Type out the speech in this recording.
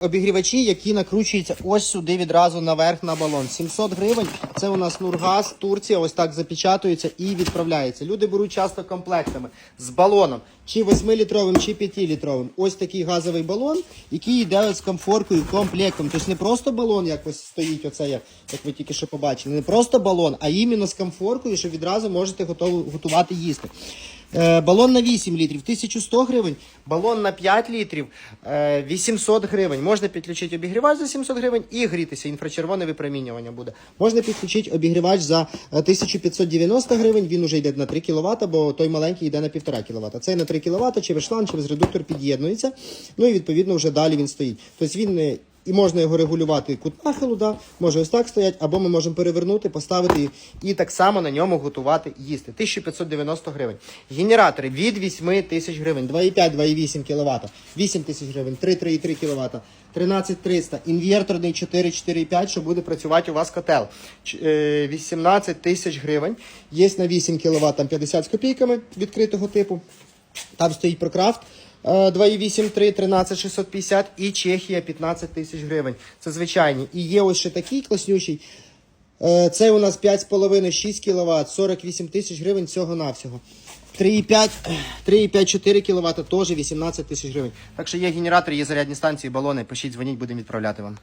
Обігрівачі, які накручуються ось сюди відразу наверх на балон. 700 гривень. Це у нас Нургаз, Турція. Ось так запечатується і відправляється. Люди беруть часто комплектами з балоном, чи 8-літровим, чи 5-літровим. Ось такий газовий балон, який йде з комфоркою комплектом. Тобто не просто балон, як ось стоїть, оце як, ви тільки що побачили. Не просто балон, а іменно з комфоркою, що відразу можете готов, готувати їсти. Е, Балон на 8 літрів 1100 гривень, балон на 5 літрів е, 800 гривень. Можна підключити обігрівач за 700 гривень і грітися. Інфрачервоне випромінювання буде. Можна підключити обігрівач за е, 1590 гривень. Він уже йде на 3 кВт, бо той маленький йде на 1,5 кВт. Цей на 3 кВт через шланг, через редуктор під'єднується. Ну і відповідно вже далі він стоїть. Тобто він і можна його регулювати кут нахилу, да? може ось так стоять, або ми можемо перевернути, поставити і, так само на ньому готувати їсти. 1590 гривень. Генератори від 8 тисяч гривень, 2,5, 2,8 кВт, 8 тисяч гривень, 3, 3,3 кВт, 13300, інверторний 4, 4,5, що буде працювати у вас котел. Е, 18 тисяч гривень. Є на 8 кВт, там 50 з копійками відкритого типу. Там стоїть Прокрафт е, 2,8, 3, 13 650 і Чехія 15 тисяч гривень. Це звичайні. І є ось ще такий класнючий. Е, Це у нас 5,5, 6 кВт, 48 тисяч гривень всього-навсього. 3,5, 3,5-4 кВт теж 18 тисяч гривень. Так що є генератор, є зарядні станції, балони. Пишіть, дзвоніть, будемо відправляти вам.